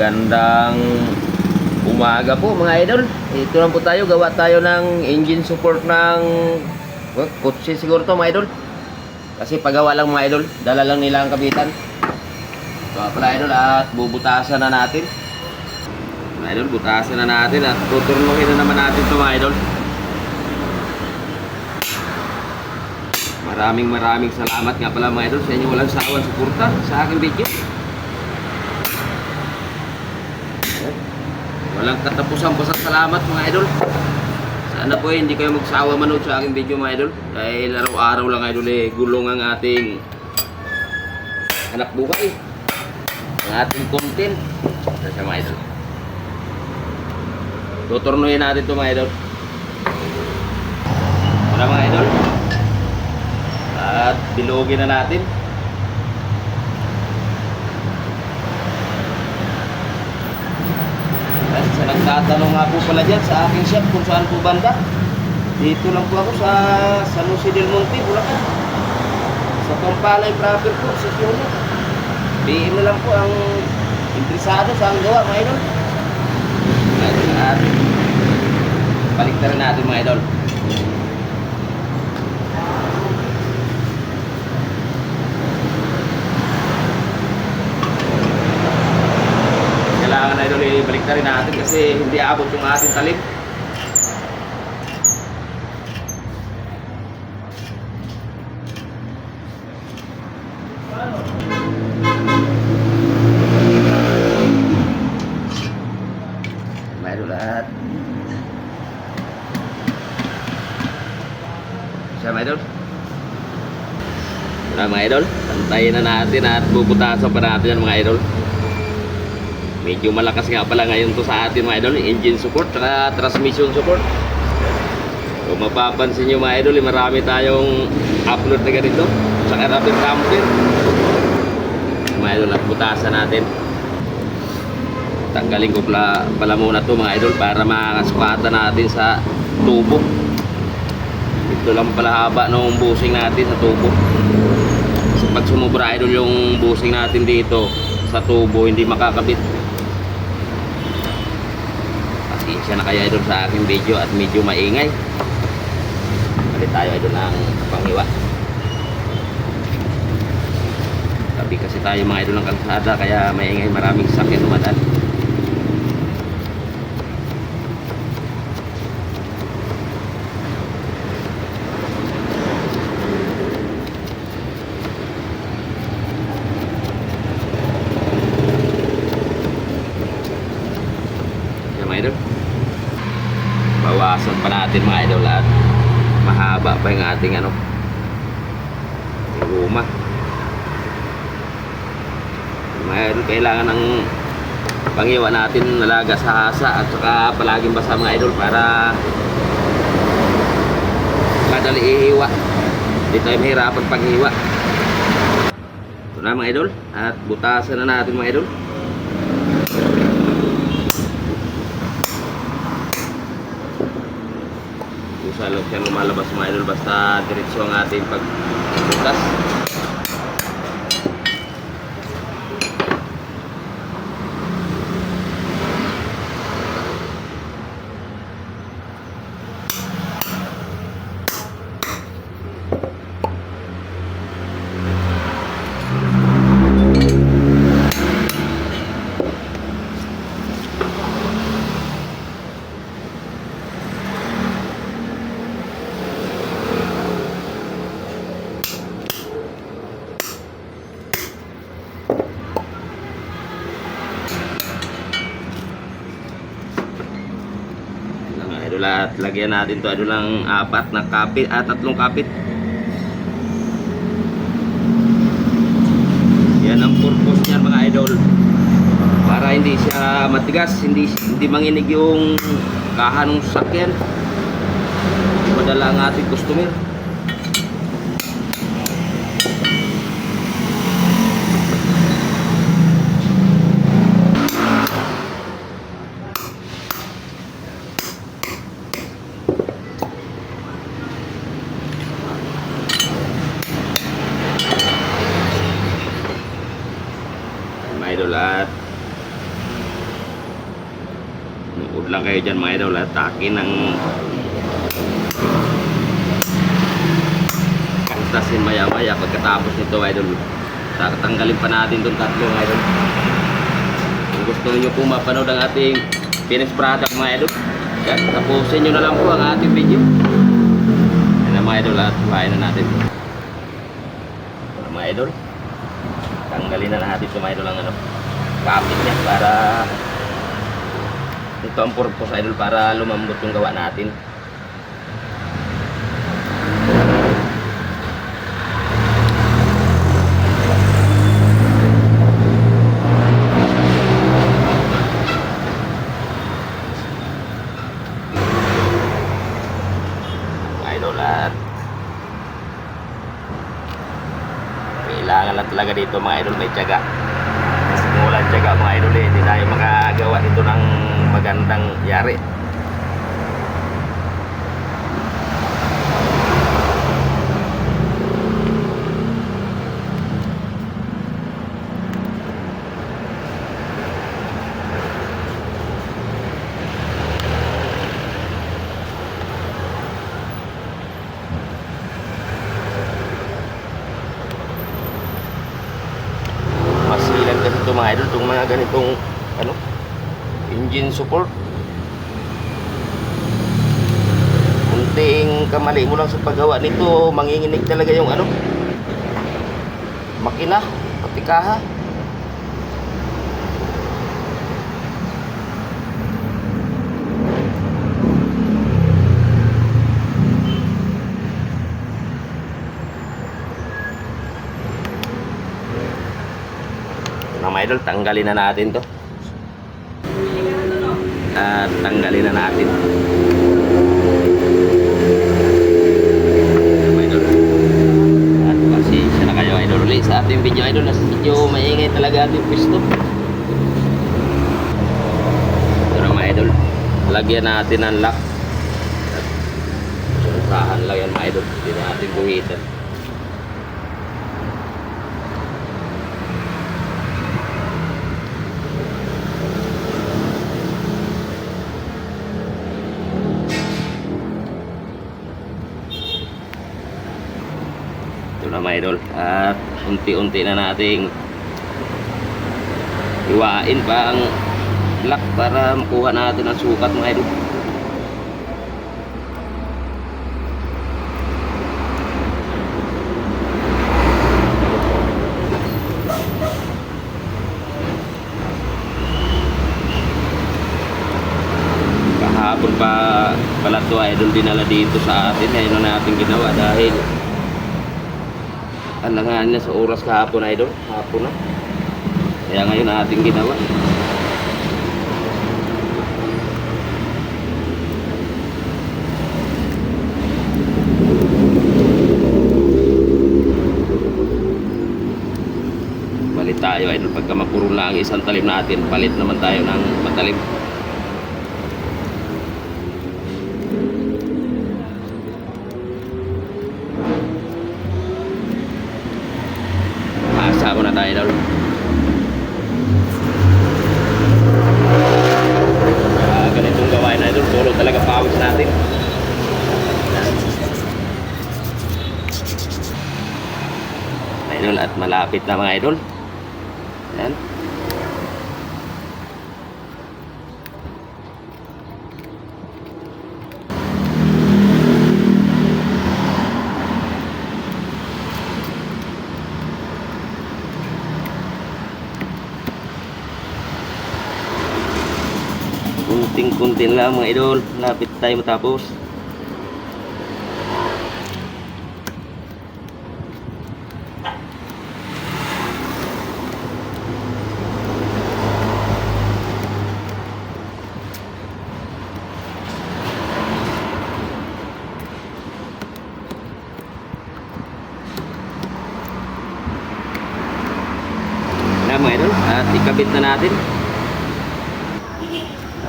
Magandang umaga po mga idol. Ito lang po tayo, gawa tayo ng engine support ng oh, kotse siguro to mga idol. Kasi pagawa lang mga idol, dala lang nila ang kabitan. So pala idol at bubutasan na natin. Mga idol, butasan na natin at tuturnukin na naman natin to mga idol. Maraming maraming salamat nga pala mga idol sa inyo walang sawang suporta sa aking video. Walang katapusan po sa salamat mga idol. Sana po eh, hindi kayo magsawa manood sa aking video mga idol. Dahil araw-araw lang idol eh, gulong ang ating anak buhay. Ang ating content. Sa mga idol. Tuturnuhin natin ito mga idol. Wala mga idol. At bilogin na natin. Sa nagtatanong nga po pala dyan sa aking shop kung saan po banda. Dito lang po ako sa San Jose del Monte, Bulacan. Sa Pampalay proper po, sa Tiolo. PM na lang po ang interesado sa ang gawa, mga idol. Balik na rin natin mga idol. Kailangan na idol ibalik na rin natin kasi hindi abot yung ating. Siya mga idol. Pantayin na natin at bubutasan pa natin yan mga idol. Medyo malakas nga pala ngayon to sa atin mga idol, engine support at transmission support. Kung mapapansin nyo mga idol, eh, marami tayong upload na ganito sa Carabin Camper. Mga idol, at butasan natin. Tanggalin ko pala, pala muna to mga idol para makasukatan natin sa tubo. Ito lang pala haba ng busing natin sa tubo. Kasi pag sumubra idol yung busing natin dito sa tubo, hindi makakabit. Pasensya na kayo idol sa aking video at medyo maingay. Balik tayo idol ng panghiwa. Tabi kasi tayo mga idol ng kalsada kaya maingay maraming sakyan dumadaan. Yan mga idol. Bawasan pa natin mga idol at mahaba pa yung ating ano yung guma. Idol, kailangan ng panghiwa natin nalaga sa hasa at saka palaging basa mga idol para madali ihiwa. Hindi tayo mahirapan paghiwa. Ito na mga idol at butasan na natin mga idol. Kung saan lang siya lumalabas mga idol basta diretso ang ating pagbutas. Idol at lagyan natin to idol lang apat na kapit at tatlong kapit. Yan ang purpose niyan mga idol. Para hindi siya matigas, hindi hindi manginig yung kaha ng sasakyan. Madala ang ating customer. mga idol at lang kayo dyan mga idol. Atake ng kantasin maya-maya pagkatapos nito idol. Tatanggalin pa natin itong tatlo idol. Kung gusto niyo po mapanood ang ating finished product mga idol, yan, tapusin nyo na lang po ang ating video. Yan na mga idol at kuhain na natin. Mga idol, tanggalin na natin ito mga idol ang ano, kapit niya para ito ang purpose idol para lumambot yung gawa natin. kailangan lang talaga dito mga idol may tiyaga kasi kung walang tiyaga mga idol eh hindi tayo makagawa dito ng magandang yari. Masilan kasi ito mga idol itong mga ganitong ano engine support. Kunting kamali mo lang sa paggawa nito. Manginginig talaga yung ano. Makina pati kaha mga idol, tanggalin na natin to. At tanggalin na natin. Ulit sa ating video idol. Nas video maingay talaga ating pwesto. Ito na mga idol. Lagyan natin ng lock. At sunsahan lang yan mga idol. Hindi na buhitan. Ito na mga idol. At unti-unti na nating iwain pa ang lock para makuha natin ang sukat mga idol. Kahapon pa pala to idol dinala dito sa atin. Ayun na natin ginawa dahil alangan niya sa oras kahapon idol. Hapon na. Kaya ngayon na ating ginawa. Palit tayo idol. Pagka mapuro na ang isang talim natin palit naman tayo ng matalim Asa mo na tayo daw. Ah, ganitong gawain na idol, puro talaga pawis natin. Idol at malapit na mga idol. Yan. Kunting-kunting lang mga idol. Lapit tayo matapos. Na mga idol. At ikabit na natin.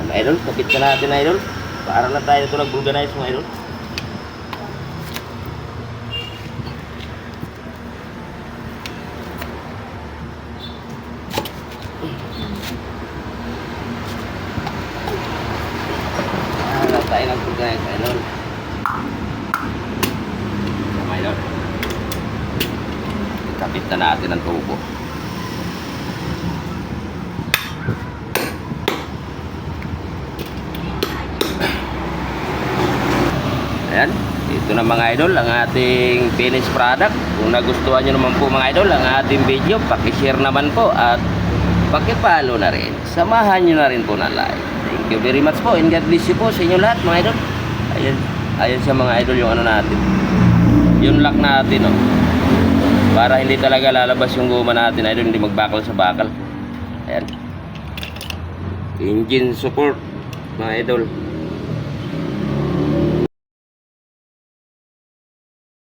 Mga idol, kapit na natin na idol. Para lang tayo ito nag-vulganize mga idol. tayo ng pagkain mga idol. Mga idol. Ikapit na natin ang tubo. Ayan, ito na mga idol ang ating finished product. Kung nagustuhan nyo naman po mga idol ang ating video, pakishare naman po at pakipalo na rin. Samahan nyo na rin po na like. Thank you very much po and God bless you po sa inyo lahat mga idol. Ayan, ayan sa mga idol yung ano natin. Yung lock natin oh. Para hindi talaga lalabas yung guma natin idol, hindi magbakal sa bakal. Ayan. Engine support mga idol.